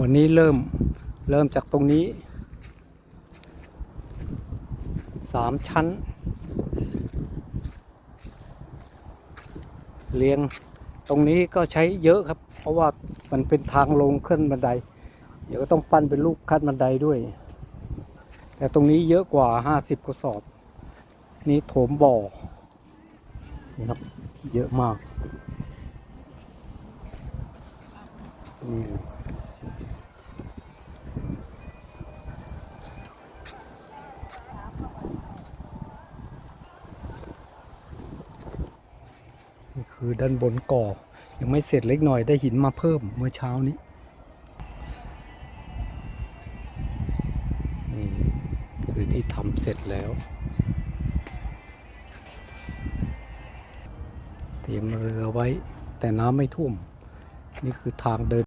วันนี้เริ่มเริ่มจากตรงนี้สามชั้น เรียงตรงนี้ก็ใช้เยอะครับ เพราะว่ามันเป็นทางลงขึ้นบันได เดี๋ยวก็ต้องปั้นเป็นลูกขั้นบันไดด้วย แต่ตรงนี้เยอะกว่าห้าสิบกระสอบ นี่โถมบ่อนี่ครับเยอะมากนี่ นี่คือด้านบนก่อ ยังไม่เสร็จเล็กหน่อยได้หินมาเพิ่มเมื่อเช้านี้นี่คือที่ทำเสร็จแล้ว เตรียมเรือไว้แต่น้ำไม่ท่วม นี่คือทางเดิน